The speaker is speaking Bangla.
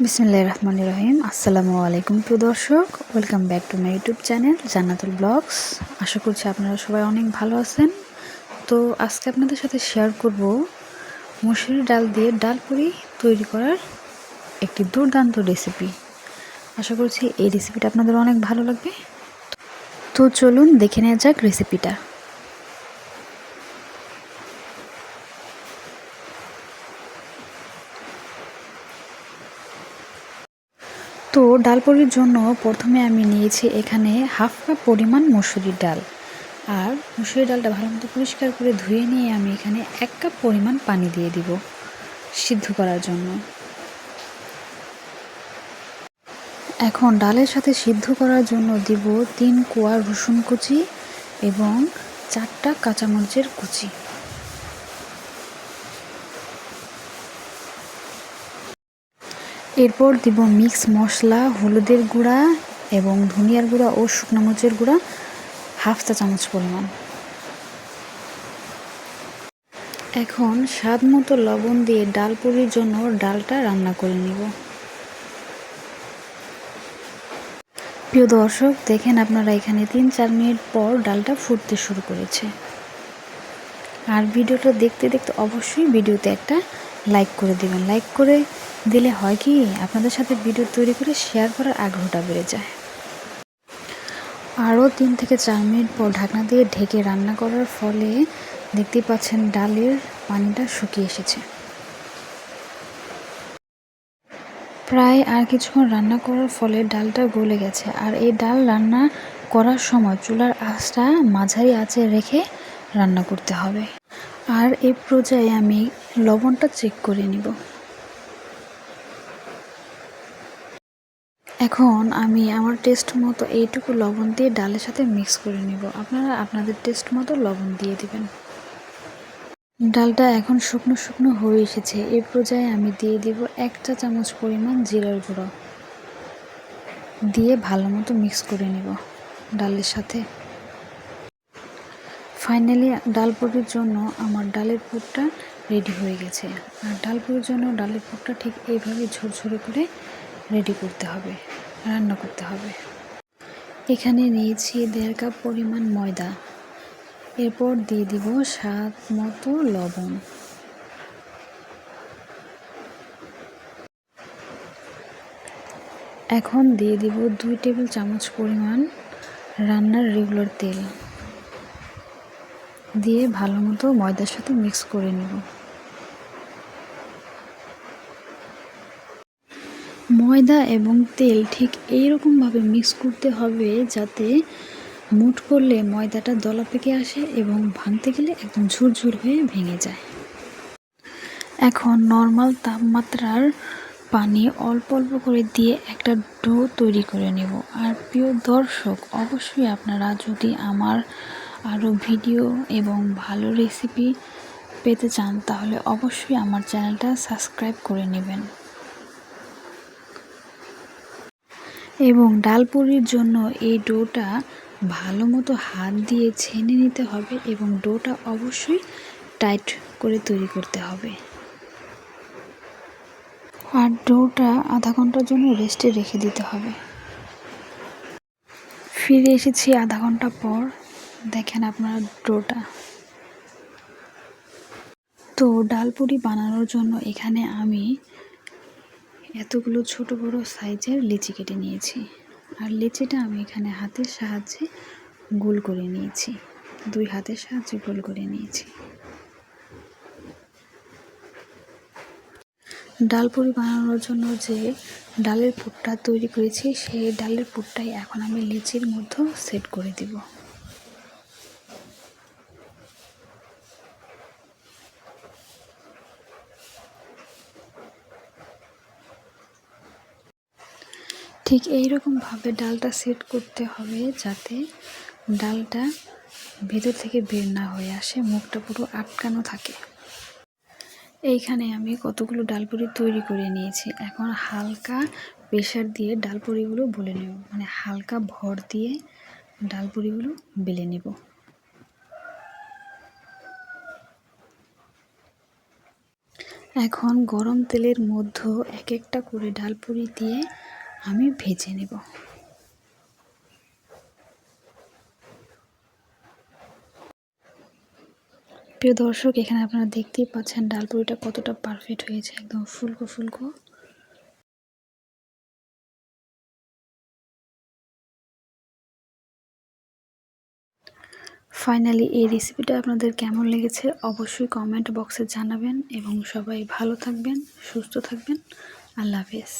বিসমুল্লাহ রহমান রহিম। আসসালামু আলাইকুম প্রিয় দর্শক, welcome back to my YouTube channel Jannatul vlogs. আশা করছি আপনারা সবাই অনেক ভালো আছেন। তো আজকে আপনাদের সাথে শেয়ার করব মুসুরি ডাল দিয়ে ডাল পুরি তৈরি করার একটি দুর্দান্ত রেসিপি আশা করছি এই রেসিপিটা আপনাদের অনেক ভালো লাগবে। তো চলুন দেখে নেওয়া যাক রেসিপিটা তো ডাল পুরির জন্য প্রথমে আমি নিয়েছি এখানে হাফ কাপ পরিমাণ মসুরির ডাল। আর মসুরির ডালটা ভালো মতো পরিষ্কার করে ধুয়ে নিয়ে আমি এখানে এক কাপ পরিমাণ পানি দিয়ে দিব সিদ্ধ করার জন্য। এখন ডালের সাথে সিদ্ধ করার জন্য দিব তিন কোয়া রসুন কুচি এবং চারটা কাঁচামরিচের কুচি। এরপর দিব মিক্স মশলা, হলুদের গুঁড়া এবং ধনিয়ার গুঁড়া ও শুকনো মরিচের গুঁড়া, হাফ চা চামচ পরিমাণ। এখন স্বাদ মতো লবণ দিয়ে ডাল পুরির জন্য ডালটা রান্না করে নিব। প্রিয় দর্শক, দেখেন আপনারা এখানে তিন চার মিনিট পর ডালটা ফুটতে শুরু করেছে। আর ভিডিওটা দেখতে দেখতে অবশ্যই ভিডিওতে একটা লাইক করে দেবেন। লাইক করে দিলে হয় কি, আপনাদের সাথে ভিডিও তৈরি করে শেয়ার করার আগ্রহটা বেড়ে যায়। আরও তিন থেকে চার মিনিট পর ঢাকনা দিয়ে ঢেকে রান্না করার ফলে দেখতে পাচ্ছেন ডালের পানিটা শুকিয়ে এসেছে। প্রায় আর কিছুক্ষণ রান্না করার ফলে ডালটা গলে গেছে। আর এই ডাল রান্না করার সময় চুলার আঁচটা মাঝারি আঁচে রেখে রান্না করতে হবে। আর এই পর্যায়ে আমি লবণটা চেক করে নিব। এখন আমি আমার টেস্ট মতো এইটুকু লবণ দিয়ে ডালের সাথে মিক্স করে নিব। আপনারা আপনাদের টেস্ট মতো লবণ দিয়ে দিবেন। ডালটা এখন শুকনো শুকনো হয়ে এসেছে। এ পর্যায়ে আমি দিয়ে দিব এক চা চামচ পরিমাণ জিরার গুঁড়ো। দিয়ে ভালো মতো মিক্স করে নিব ডালের সাথে। ফাইনালি ডাল পুরির জন্য আমার ডালের পুরটা রেডি হয়ে গেছে। আর ডাল পুরির জন্য ডালের পুরটা ঠিক এইভাবে ঝরঝরে করে রেডি করতে হবে, রান্না করতে হবে। এখানে নিয়েছি দেড় কাপ পরিমাণ ময়দা। এরপর দিয়ে দিব স্বাদ মতো লবণ। এখন দিয়ে দিব দুই টেবিল চামচ পরিমাণ রান্নার রেগুলার তেল। দিয়ে ভালো মতো ময়দার সাথে মিক্স করে নেব। ময়দা এবং তেল ঠিক এইরকমভাবে মিক্স করতে হবে যাতে মুট করলে ময়দাটা দলা পেকে আসে এবং ভাঙতে গেলে একদম ঝুরঝুর হয়ে ভেঙে যায়। এখন নর্মাল তাপমাত্রার পানি অল্প অল্প করে দিয়ে একটা ডো তৈরি করে নেব। আর প্রিয় দর্শক, অবশ্যই আপনারা যদি আমার আরও ভিডিও এবং ভালো রেসিপি পেতে চান, তাহলে অবশ্যই আমার চ্যানেলটা সাবস্ক্রাইব করে নেবেন। এবং ডাল পুরির জন্য এই ডোটা ভালো মতো হাত দিয়ে ছেনে নিতে হবে এবং ডোটা অবশ্যই টাইট করে তৈরি করতে হবে। আর ডোটা আধা ঘণ্টার জন্য রেস্টে রেখে দিতে হবে। ফিরে এসেছি আধা ঘণ্টা পর। দেখেন আপনারা ডোটা। তো ডাল পুরি বানানোর জন্য এখানে আমি এতগুলো ছোট বড় সাইজের লিচি কেটে নিয়েছি। আর লিচিটা আমি এখানে হাতের সাহায্যে গোল করে নিয়েছি। দুই হাতের সাহায্যে গোল করে নিয়েছি। ডাল পুরি বানানোর জন্য যে ডালের পুরটা তৈরি করেছি, সেই ডালের পুরটাই এখন আমি লিচির মধ্যে সেট করে দিব। ঠিক এইরকমভাবে ডালটা সেট করতে হবে যাতে ডালটা ভেতর থেকে বের না হয়ে আসে, মুখটা পুরো আটকানো থাকে। এইখানে আমি কতগুলো ডালপুরি তৈরি করে নিয়েছি। এখন হালকা প্রেশার দিয়ে ডালপুরিগুলো বলে নেব। মানে হালকা ভর দিয়ে ডালপুরিগুলো বেলে নেব। এখন গরম তেলের মধ্যে এক একটা করে ডালপুরি দিয়ে আমি ভেজে নেব। প্রিয় দর্শক, এখানে আপনারা দেখতেই পাচ্ছেন ডালপুরিটা কতটা পারফেক্ট হয়েছে, একদম ফুলকো ফুলকো। ফাইনালি এই রেসিপিটা আপনাদের কেমন লেগেছে অবশ্যই কমেন্ট বক্সে জানাবেন এবং সবাই ভালো থাকবেন, সুস্থ থাকবেন। আল্লাহ হাফেজ।